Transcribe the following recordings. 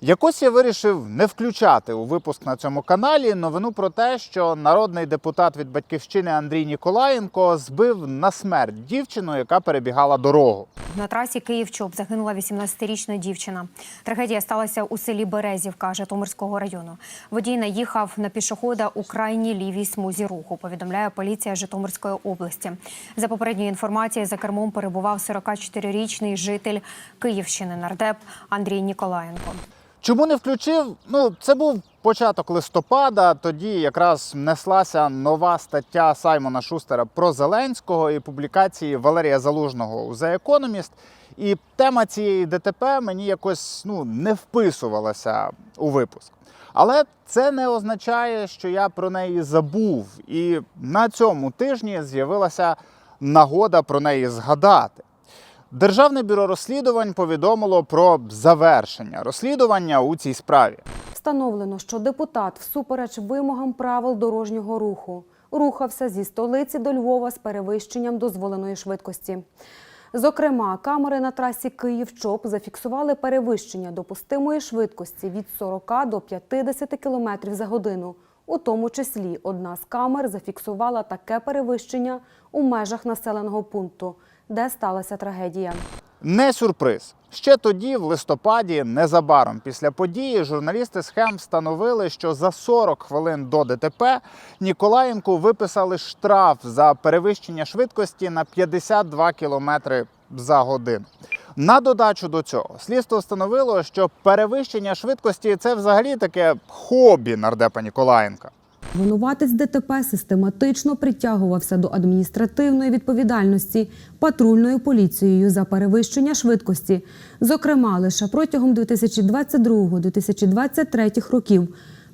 Якось я вирішив не включати у випуск на цьому каналі новину про те, що народний депутат від батьківщини Андрій Ніколаєнко збив на смерть дівчину, яка перебігала дорогу. На трасі Київ-Чоп загинула 18-річна дівчина. Трагедія сталася у селі Березівка Житомирського району. Водій наїхав на пішохода у крайній лівій смузі руху. Повідомляє поліція Житомирської області. За попередньою інформацією, за кермом перебував 44-річний житель Київщини нардеп Андрій Ніколаєнко. Чому не включив? Ну, це був початок листопада. Тоді якраз неслася нова стаття Саймона Шустера про Зеленського і публікації Валерія Залужного у The Economist. І тема цієї ДТП мені якось ну, не вписувалася у випуск. Але це не означає, що я про неї забув. І на цьому тижні з'явилася нагода про неї згадати. Державне бюро розслідувань повідомило про завершення розслідування у цій справі. Встановлено, що депутат всупереч вимогам правил дорожнього руху рухався зі столиці до Львова з перевищенням дозволеної швидкості. Зокрема, камери на трасі Київ-Чоп зафіксували перевищення допустимої швидкості від 40 до 50 км за годину. У тому числі одна з камер зафіксувала таке перевищення у межах населеного пункту, де сталася трагедія. Не сюрприз. Ще тоді, в листопаді, незабаром після події, журналісти схем встановили, що за 40 хвилин до ДТП Ніколаєнку виписали штраф за перевищення швидкості на 52 км за годину. На додачу до цього, слідство встановило, що перевищення швидкості це взагалі таке хобі нардепа Ніколаєнка. Винуватець ДТП систематично притягувався до адміністративної відповідальності патрульною поліцією за перевищення швидкості. Зокрема, лише протягом 2022-2023 років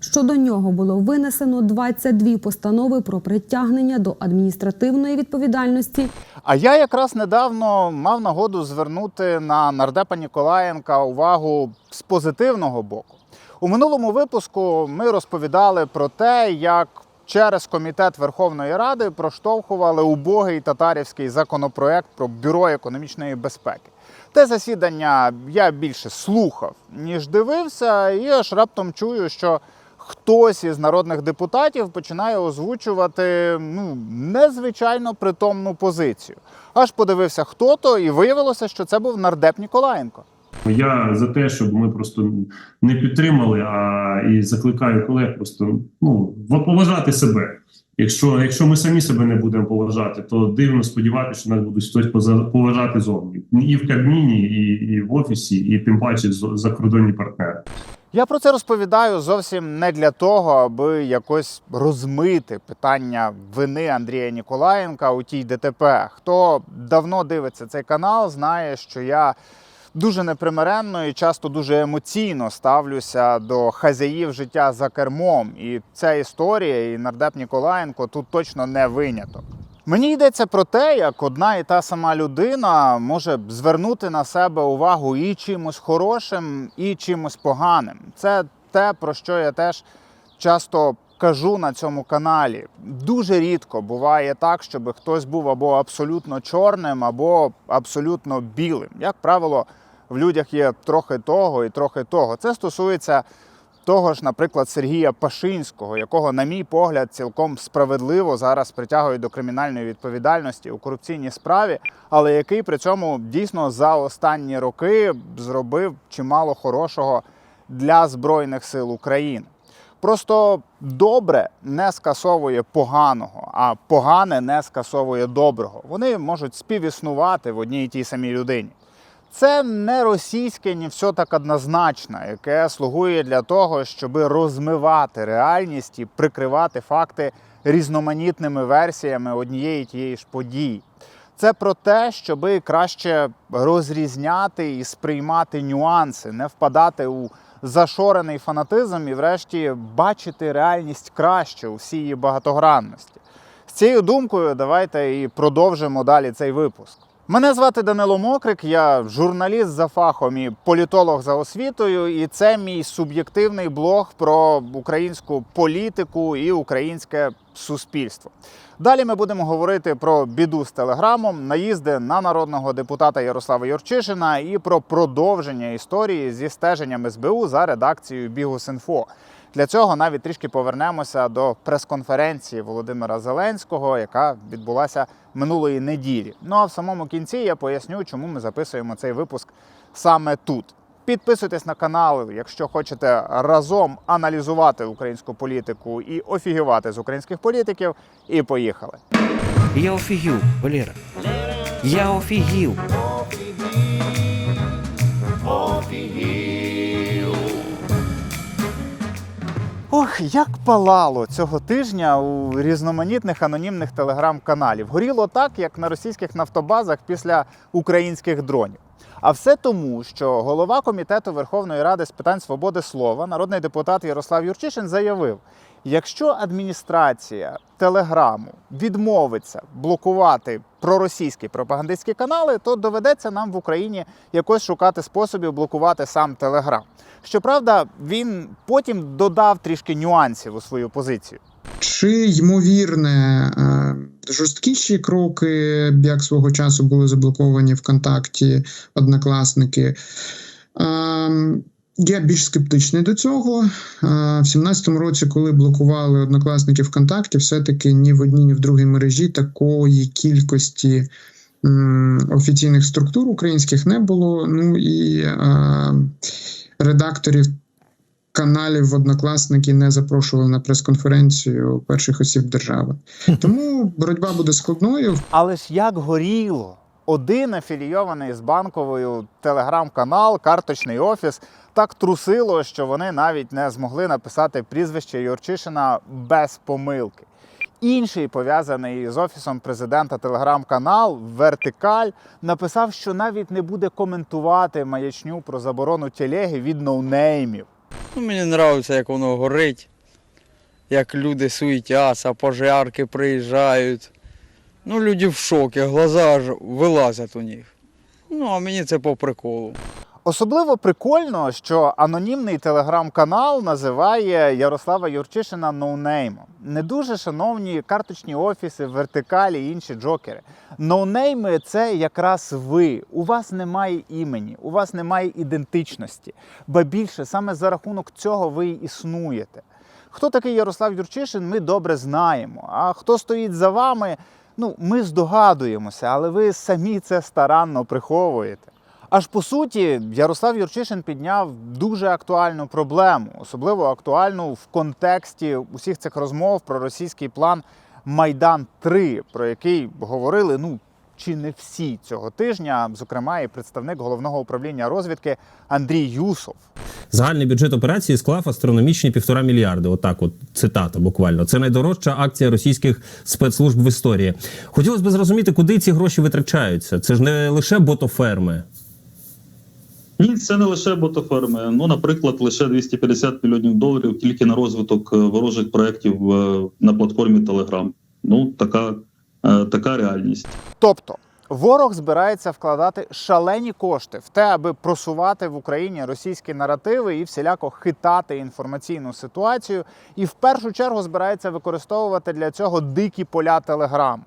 щодо нього було винесено 22 постанови про притягнення до адміністративної відповідальності А я якраз недавно мав нагоду звернути на нардепа Ніколаєнка увагу з позитивного боку. У минулому випуску ми розповідали про те, як через комітет Верховної Ради проштовхували убогий татарівський законопроект про бюро економічної безпеки. Те засідання я більше слухав, ніж дивився, і аж раптом чую, що хтось із народних депутатів починає озвучувати ну, незвичайно притомну позицію. Аж подивився, хто то, і виявилося, що це був нардеп Ніколаєнко. Я за те, щоб ми просто не підтримали, а і закликаю колег просто ну поважати себе. Якщо якщо ми самі себе не будемо поважати, то дивно сподіватися, що нас будуть хтось поважати зовні і в Кабміні, і, і в офісі, і тим паче закордонні партнери. Я про це розповідаю зовсім не для того, аби якось розмити питання вини Андрія Ніколаєнка у тій ДТП. Хто давно дивиться цей канал, знає, що я дуже непримиренно і часто дуже емоційно ставлюся до хазяїв життя за кермом. І ця історія, і нардеп Ніколаєнко тут точно не виняток. Мені йдеться про те, як одна і та сама людина може звернути на себе увагу і чимось хорошим, і чимось поганим. Це те, про що я теж часто кажу на цьому каналі. Дуже рідко буває так, щоб хтось був або абсолютно чорним, або абсолютно білим. Як правило, в людях є трохи того і трохи того. Це стосується того ж, наприклад, Сергія Пашинського, якого, на мій погляд, цілком справедливо зараз притягують до кримінальної відповідальності у корупційній справі, але який при цьому дійсно за останні роки зробив чимало хорошого для Збройних сил України. Просто добре не скасовує поганого, а погане не скасовує доброго. Вони можуть співіснувати в одній і тій самій людині. Це не російське, ні все так однозначно, яке слугує для того, щоб розмивати реальність і прикривати факти різноманітними версіями однієї тієї ж події. Це про те, щоб краще розрізняти і сприймати нюанси, не впадати у зашорений фанатизм і, врешті, бачити реальність краще у всій її багатогранності. З цією думкою давайте і продовжимо далі цей випуск. Мене звати Данило Мокрик, я журналіст за фахом і політолог за освітою, і це мій суб'єктивний блог про українську політику і українське суспільство. Далі ми будемо говорити про біду з телеграмом, наїзди на народного депутата Ярослава Юрчишина і про продовження історії зі стеженням СБУ за редакцією Бігус.Інфо. Для цього навіть трішки повернемося до прес-конференції Володимира Зеленського, яка відбулася минулої неділі. Ну а в самому кінці я поясню, чому ми записуємо цей випуск саме тут. Підписуйтесь на канал, якщо хочете разом аналізувати українську політику і офігівати з українських політиків. І поїхали. Я офігів, Валера. Я офігів. Ох, як палало цього тижня у різноманітних анонімних телеграм-каналів. Горіло так, як на російських нафтобазах після українських дронів. А все тому, що голова комітету Верховної Ради з питань свободи слова, народний депутат Ярослав Юрчишин, заявив: якщо адміністрація телеграму відмовиться блокувати проросійські пропагандистські канали, то доведеться нам в Україні якось шукати способів блокувати сам Телеграм. Щоправда, він потім додав трішки нюансів у свою позицію. Чи ймовірне е, жорсткіші кроки, як свого часу були заблоковані ВКонтакті однокласники? Я більш скептичний до цього. Е, В 17-му році, коли блокували однокласники ВКонтакті, все-таки ні в одній, ні в другій мережі такої кількості офіційних структур українських не було. Ну і е, редакторів каналів в однокласники не запрошували на прес-конференцію перших осіб держави. Тому боротьба буде складною. Але ж як горіло, один афілійований з банковою телеграм-канал, карточний офіс так трусило, що вони навіть не змогли написати прізвище Юрчишина без помилки. Інший пов'язаний з офісом президента телеграм-канал Вертикаль написав, що навіть не буде коментувати маячню про заборону телеги від ноунеймів. Ну, мені подобається, як воно горить, як люди суетяться, пожарки приїжджають. Ну, люди в шокі, глаза аж вилазять у них. Ну, а мені це по приколу. Особливо прикольно, що анонімний телеграм-канал називає Ярослава Юрчишина ноунеймом. Не дуже шановні карточні офіси, вертикалі і інші джокери. Ноунейми це якраз ви. У вас немає імені, у вас немає ідентичності. Ба більше саме за рахунок цього ви існуєте. Хто такий Ярослав Юрчишин, ми добре знаємо. А хто стоїть за вами, ну ми здогадуємося, але ви самі це старанно приховуєте. Аж по суті, Ярослав Юрчишин підняв дуже актуальну проблему, особливо актуальну в контексті усіх цих розмов про російський план Майдан 3 про який говорили ну чи не всі цього тижня, зокрема, і представник головного управління розвідки Андрій Юсов. Загальний бюджет операції склав астрономічні півтора мільярди. Отак, от цитата буквально. Це найдорожча акція російських спецслужб в історії. Хотілося б зрозуміти, куди ці гроші витрачаються. Це ж не лише ботоферми. Ні, це не лише ботоферми. Ну, наприклад, лише 250 мільйонів доларів тільки на розвиток е, ворожих проєктів е, на платформі Telegram. Ну, така, така реальність. Тобто ворог збирається вкладати шалені кошти в те, аби просувати в Україні російські наративи і всіляко хитати інформаційну ситуацію, і в першу чергу збирається використовувати для цього дикі поля телеграму.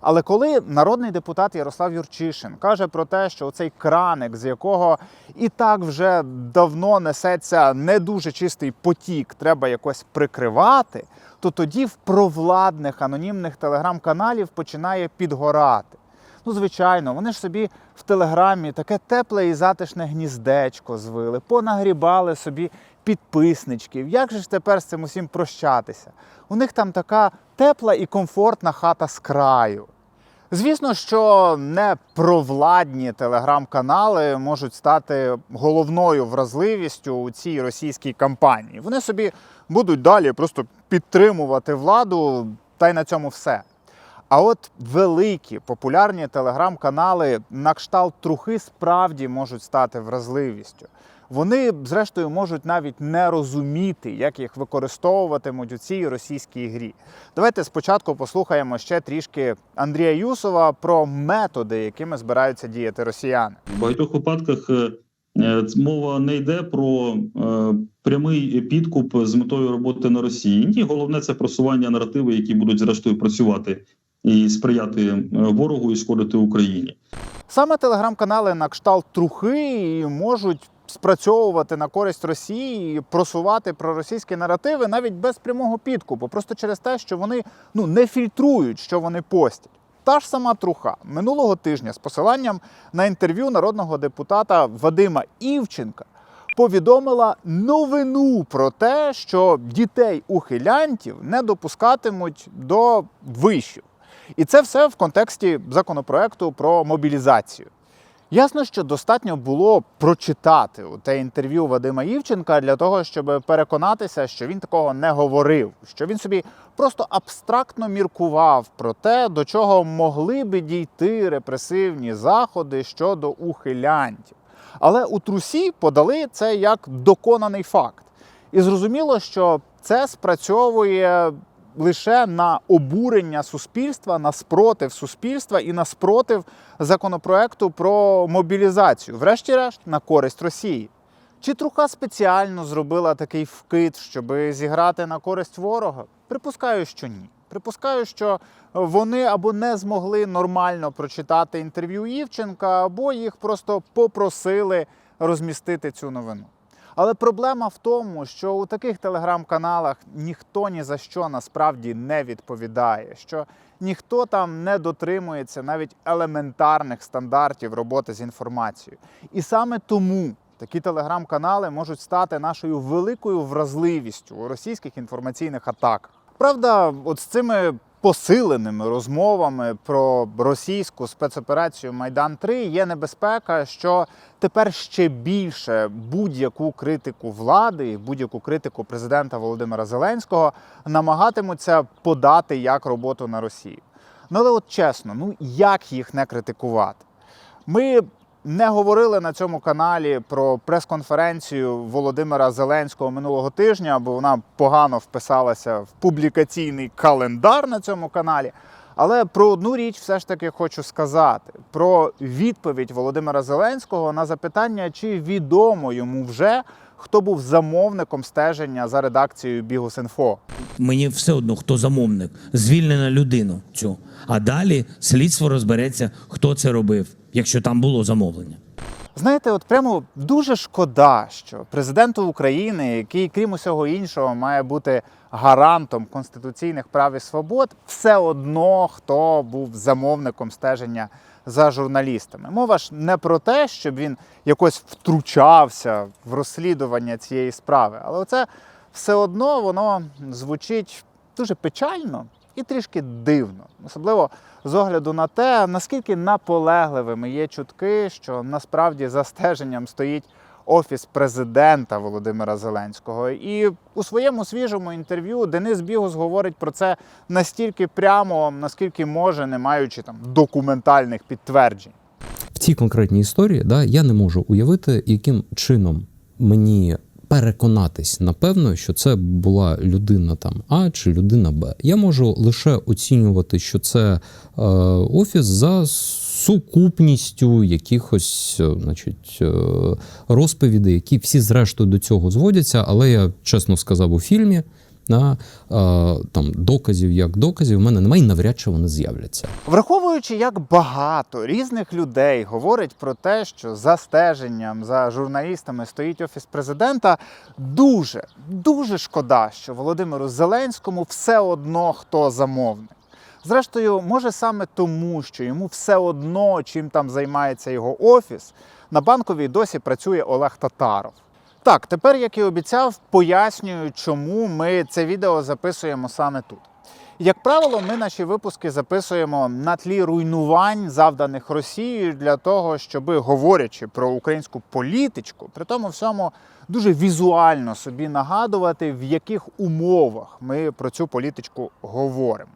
Але коли народний депутат Ярослав Юрчишин каже про те, що цей краник, з якого і так вже давно несеться не дуже чистий потік, треба якось прикривати, то тоді в провладних анонімних телеграм-каналів починає підгорати. Ну, звичайно, вони ж собі в телеграмі таке тепле і затишне гніздечко звили, понагрібали собі підписничків. Як же ж тепер з цим усім прощатися? У них там така тепла і комфортна хата з краю. Звісно, що не провладні телеграм-канали можуть стати головною вразливістю у цій російській кампанії. Вони собі будуть далі просто підтримувати владу, та й на цьому все. А от великі популярні телеграм-канали на кшталт трухи справді можуть стати вразливістю. Вони, зрештою, можуть навіть не розуміти, як їх використовуватимуть у цій російській грі. Давайте спочатку послухаємо ще трішки Андрія Юсова про методи, якими збираються діяти росіяни. В багатьох випадках е, е, мова не йде про е, прямий підкуп з метою роботи на Росії. Ні, головне це просування наративи, які будуть зрештою працювати і сприяти е, ворогу і шкодити Україні. Саме телеграм-канали на кшталт трухи можуть спрацьовувати на користь Росії просувати проросійські наративи навіть без прямого підкупу, просто через те, що вони ну не фільтрують, що вони постять. Та ж сама труха минулого тижня з посиланням на інтерв'ю народного депутата Вадима Івченка повідомила новину про те, що дітей ухилянтів не допускатимуть до вишів. І це все в контексті законопроекту про мобілізацію. Ясно, що достатньо було прочитати те інтерв'ю Вадима Івченка для того, щоб переконатися, що він такого не говорив, що він собі просто абстрактно міркував про те, до чого могли би дійти репресивні заходи щодо ухилянтів. Але у трусі подали це як доконаний факт. І зрозуміло, що це спрацьовує лише на обурення суспільства, на спротив суспільства і на спротив законопроекту про мобілізацію, врешті-решт, на користь Росії. Чи Труха спеціально зробила такий вкид, щоб зіграти на користь ворога? Припускаю, що ні. Припускаю, що вони або не змогли нормально прочитати інтерв'ю Івченка, або їх просто попросили розмістити цю новину. Але проблема в тому, що у таких телеграм-каналах ніхто ні за що насправді не відповідає, що ніхто там не дотримується навіть елементарних стандартів роботи з інформацією. І саме тому такі телеграм-канали можуть стати нашою великою вразливістю у російських інформаційних атаках. Правда, от з цими посиленими розмовами про російську спецоперацію Майдан 3 є небезпека, що тепер ще більше будь-яку критику влади, і будь-яку критику президента Володимира Зеленського намагатимуться подати як роботу на Росію. Ну але от чесно, ну як їх не критикувати? Ми не говорили на цьому каналі про прес-конференцію Володимира Зеленського минулого тижня, бо вона погано вписалася в публікаційний календар на цьому каналі. Але про одну річ все ж таки хочу сказати: про відповідь Володимира Зеленського на запитання, чи відомо йому вже хто був замовником стеження за редакцією Бігус.Інфо. Мені все одно, хто замовник, звільнена людину цю. А далі слідство розбереться, хто це робив, якщо там було замовлення. Знаєте, от прямо дуже шкода, що президенту України, який, крім усього іншого, має бути гарантом конституційних прав і свобод, все одно хто був замовником стеження за журналістами. Мова ж не про те, щоб він якось втручався в розслідування цієї справи, але це все одно воно звучить дуже печально і трішки дивно, особливо з огляду на те, наскільки наполегливими є чутки, що насправді за стеженням стоїть офіс президента Володимира Зеленського. І у своєму свіжому інтерв'ю Денис Бігус говорить про це настільки прямо, наскільки може, не маючи там документальних підтверджень. в цій конкретній історії да, я не можу уявити, яким чином мені переконатись напевно, що це була людина там А чи людина Б. Я можу лише оцінювати, що це е, офіс за сукупністю якихось е, значить, е, розповідей, які всі зрештою до цього зводяться. Але я чесно сказав у фільмі. На, е, там доказів як доказів в мене немає і навряд чи вони з'являться. Враховуючи, як багато різних людей говорить про те, що за стеженням за журналістами стоїть офіс президента, дуже дуже шкода, що Володимиру Зеленському все одно хто замовник. Зрештою, може саме тому, що йому все одно, чим там займається його офіс, на банковій досі працює Олег Татаров. Так, тепер, як і обіцяв, пояснюю, чому ми це відео записуємо саме тут. Як правило, ми наші випуски записуємо на тлі руйнувань, завданих Росією, для того, щоб, говорячи про українську політичку, при тому всьому дуже візуально собі нагадувати, в яких умовах ми про цю політичку говоримо.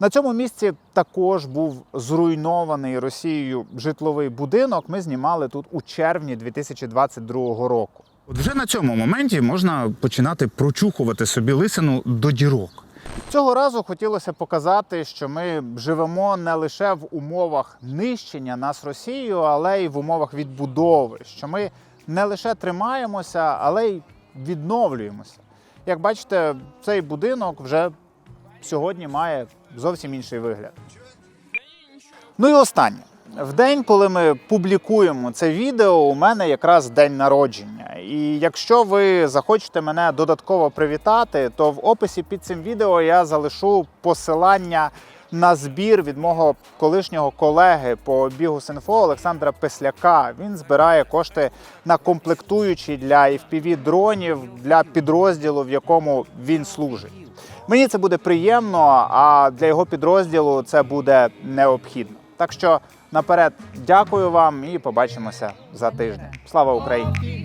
На цьому місці також був зруйнований Росією житловий будинок. Ми знімали тут у червні 2022 року. От вже на цьому моменті можна починати прочухувати собі лисину до дірок. Цього разу хотілося показати, що ми живемо не лише в умовах нищення нас Росією, але й в умовах відбудови. Що ми не лише тримаємося, але й відновлюємося. Як бачите, цей будинок вже сьогодні має зовсім інший вигляд. Ну і останнє. В день, коли ми публікуємо це відео, у мене якраз день народження. І якщо ви захочете мене додатково привітати, то в описі під цим відео я залишу посилання на збір від мого колишнього колеги по бігу Синфо Олександра Песляка. Він збирає кошти на комплектуючі для fpv дронів для підрозділу, в якому він служить. Мені це буде приємно, а для його підрозділу це буде необхідно. Так що наперед дякую вам і побачимося за тиждень. Слава Україні!